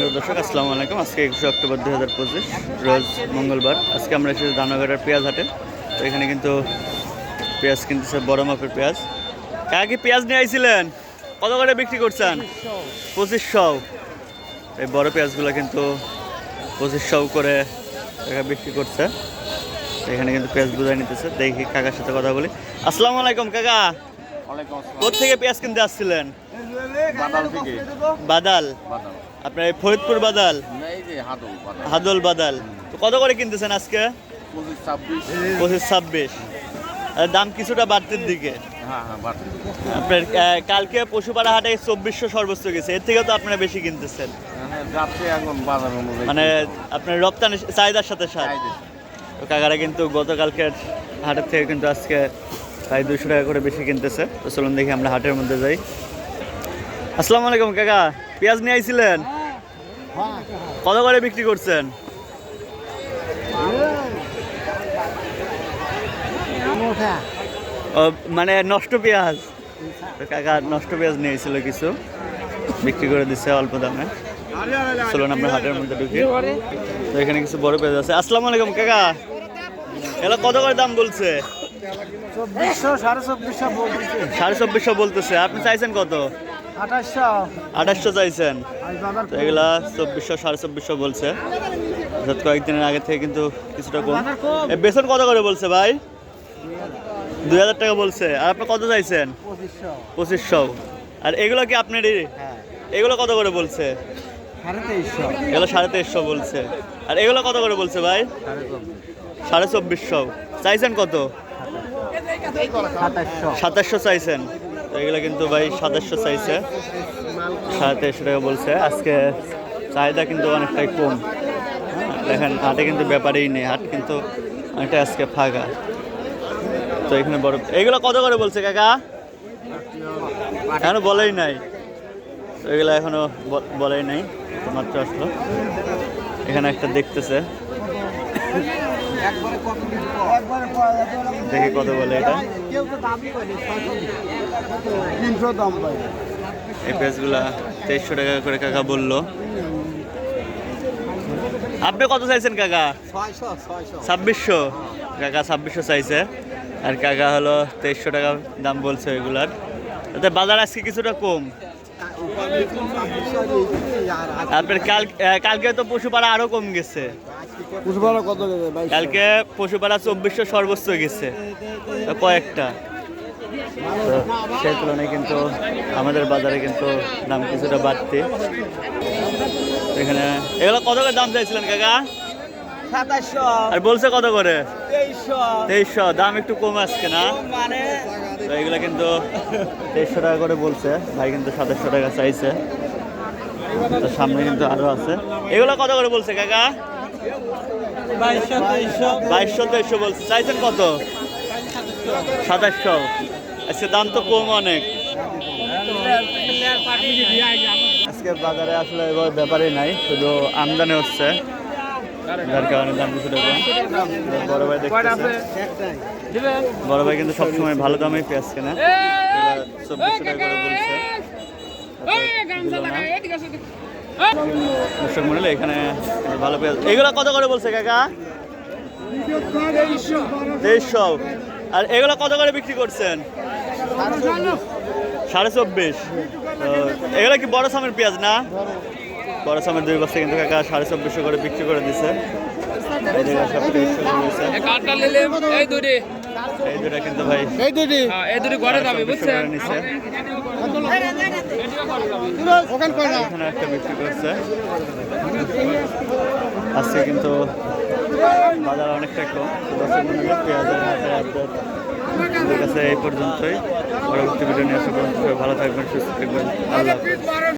সুপ্রিয় দর্শক আসসালামু আলাইকুম। আজকে একুশে অক্টোবর দুই হাজার পঁচিশ রোজ মঙ্গলবার। আজকে আমরা এসেছি দানাগড়ার পেঁয়াজ হাটে। তো এখানে কিন্তু পেঁয়াজ কিনতেছে বড় মাপের পেঁয়াজ। কাকা কি পেঁয়াজ নিয়ে আইছিলেন? কত করে বিক্রি করছেন? পঁচিশশো। এই বড় পেঁয়াজগুলো কিন্তু পঁচিশশো করে টাকা বিক্রি করছে। এখানে কিন্তু পেঁয়াজ বুঝাই নিতেছে। দেখি কাকার সাথে কথা বলি। আসসালামু আলাইকুম কাকা। কোথেকে পেঁয়াজ কিনতে আসছিলেন? থেকে। বাদাল। আপনার এই ফরিদপুর বাদাল? হাদল বাদাল। তো কত করে কিনতেছেন আজকে? পঁচিশ ছাব্বিশ। দাম কিছুটা বাড়তির দিকে। হ্যাঁ হ্যাঁ আপনার কালকে পশুপাড়া হাটে চব্বিশশো সর্বোচ্চ গেছে। এর থেকে তো আপনারা বেশি কিনতেছেন। অনুযায়ী। মানে আপনার রপ্তানি চাহিদার সাথে সাথ। তো কাকারা কিন্তু গতকালকের হাটের থেকে কিন্তু আজকে প্রায় দুশো টাকা করে বেশি কিনতেছে। তো চলুন দেখি আমরা হাটের মধ্যে যাই। আসসালামু আলাইকুম কাকা। পেঁয়াজ নিয়ে আইছিলেন? কত করে বিক্রি করছেন? মানে নষ্ট পেঁয়াজ। কাকা নষ্ট পেঁয়াজ নিয়েছিল কিছু। বিক্রি করে দিচ্ছে অল্প দামে। চলুন আপনার হাটের মধ্যে ঢুকি। তো এখানে কিছু বড় পেঁয়াজ আছে। আসসালামু আলাইকুম কাকা। এগুলো কত করে দাম বলছে? সাড়ে চব্বিশশো বলতেছে। আপনি চাইছেন কত? আঠাশশো। চাইছেন? এগুলা চব্বিশশো সাড়ে চব্বিশশো বলছে। অর্থাৎ কয়েকদিনের আগে থেকে কিন্তু কিছুটা কম। বেসন কত করে বলছে ভাই? দুই হাজার টাকা বলছে। আর আপনি কত চাইছেন? পঁচিশশো। আর এগুলো কি আপনারই হ্যাঁ। এগুলো কত করে বলছে? এগুলো সাড়ে তেইশশো বলছে। আর এগুলো কত করে বলছে ভাই? সাড়ে চব্বিশশো। চাইছেন কত? সাতাশশো চাইছেন। এগুলো কিন্তু ভাই সাতাশশো চাইছে। সাড়ে তেইশশো টাকা বলছে। আজকে চাহিদা কিন্তু অনেকটাই কম। হ্যাঁ, দেখেন হাটে কিন্তু ব্যাপারেই নেই। হাট কিন্তু অনেকটা আজকে ফাঁকা। তো এখানে বড় এগুলো কত করে বলছে কাকা? এখনও বলেই নাই। তো এগুলো এখনও বলেই নাই। মাত্র আসলো। এখানে একটা দেখতেছে। দেখি কত বলে এটা। তিনশো দাম পাই এই পেঁয়াজগুলা তেইশশো টাকা করে কাকা বলল। আপনি কত চাইছেন কাকা? ছাব্বিশশো। কাকা ছাব্বিশশো চাইছে। আর কাকা হলো তেইশশো টাকা দাম বলছে ওইগুলার। তাতে বাজার আজকে কিছুটা কম। আপনার কাল কালকে তো পশুপাড়া আরও কম গেছে। কত কালকে পশুপাড়া চব্বিশশো সর্বোচ্চ গেছে। কয়েকটা। সেই তুলনায় কিন্তু আমাদের বাজারে কিন্তু দাম কিছুটা বাড়তি। এখানে এগুলো কত করে দাম চাইছিলেন কাকা? সাতাশশো। আর বলছে কত করে? তেইশশো। দাম একটু কম আসছে না? মানে? তো এগুলো কিন্তু তেইশশো টাকা করে বলছে। ভাই কিন্তু সাতাশশো টাকা চাইছে। তো সামনে কিন্তু আরও আছে। এগুলো কত করে বলছে কাকা? বাইশশো তেইশশো বাইশশো তেইশশো বলছে। চাইছেন কত? সাতাশশো। আজকে দাম তো কম অনেক। আজকে বাজারে আসলে এবার ব্যাপারই নাই শুধু আমদানি হচ্ছে। যার কারণে দাম কম। বড় ভাই বড় ভাই কিন্তু সবসময় ভালো দামে পেঁয়াজ কেনা। চব্বিশশো টাকা করে বলছে। না। দর্শক মনে এখানে ভালো পেঁয়াজ এগুলো কত করে বলছে কাকা? তেইশশো আর এগুলো কত করে বিক্রি করছেন? সাড়ে চব্বিশ। এগুলো কি বড় সামের পেঁয়াজ না? বড় সামের দুই বস্তা কিন্তু কাকা সাড়ে চব্বিশশো করে বিক্রি করে দিছে। এই দুটি। কিন্তু ভাই এই দুটি। হ্যাঁ, এই দুটি ঘরে যাবে বুঝছেন? এখানে একটা আজকে কিন্তু বাজার অনেকটা কম। পেঁয়াজের কাছে এই পর্যন্তই। পরবর্তী ভিডিও নিয়ে আসা পর্যন্ত ভালো থাকবেন, সুস্থ থাকবেন।